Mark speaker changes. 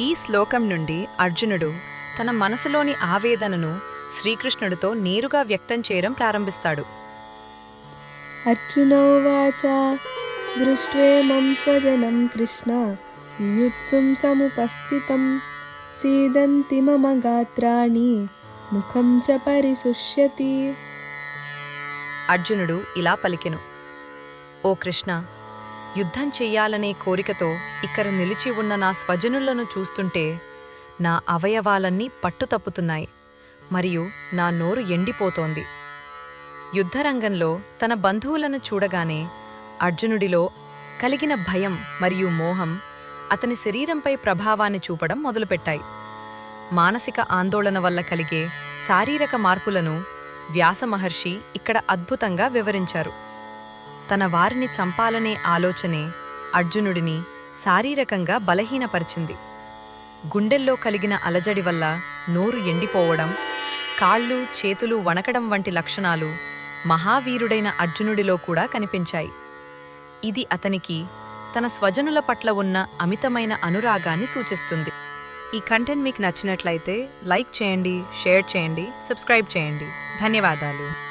Speaker 1: ఈ శ్లోకం నుండి అర్జునుడు తన మనసులోని ఆవేదనను శ్రీకృష్ణుడితో నేరుగా వ్యక్తం చేయడం ప్రారంభిస్తాడు.
Speaker 2: అర్జునోవాచ కృష్ణ మమ గాత్రాణి
Speaker 1: అర్జునుడు ఇలా పలికెను ఓ కృష్ణ యుద్ధం చెయ్యాలనే కోరికతో ఇక్కడ నిలిచి ఉన్న నా స్వజనులను చూస్తుంటే నా అవయవాలన్నీ పట్టుతప్పుతున్నాయి మరియు నా నోరు ఎండిపోతోంది. యుద్ధరంగంలో తన బంధువులను చూడగానే అర్జునుడిలో కలిగిన భయం మరియు మోహం అతని శరీరంపై ప్రభావాన్ని చూపడం మొదలుపెట్టాయి. మానసిక ఆందోళన వల్ల కలిగే శారీరక మార్పులను వ్యాస మహర్షి ఇక్కడ అద్భుతంగా వివరించారు. తన వారిని చంపాలనే ఆలోచనే అర్జునుడిని శారీరకంగా బలహీనపరిచింది. గుండెల్లో కలిగిన అలజడి వల్ల నోరు ఎండిపోవడం కాళ్ళు చేతులు వణకడం వంటి లక్షణాలు మహావీరుడైన అర్జునుడిలో కూడా కనిపించాయి. ఇది అతనికి తన స్వజనుల పట్ల ఉన్న అమితమైన అనురాగాన్ని సూచిస్తుంది. ఈ కంటెంట్ మీకు నచ్చినట్లయితే లైక్ చేయండి షేర్ చేయండి సబ్స్క్రైబ్ చేయండి. ధన్యవాదాలు.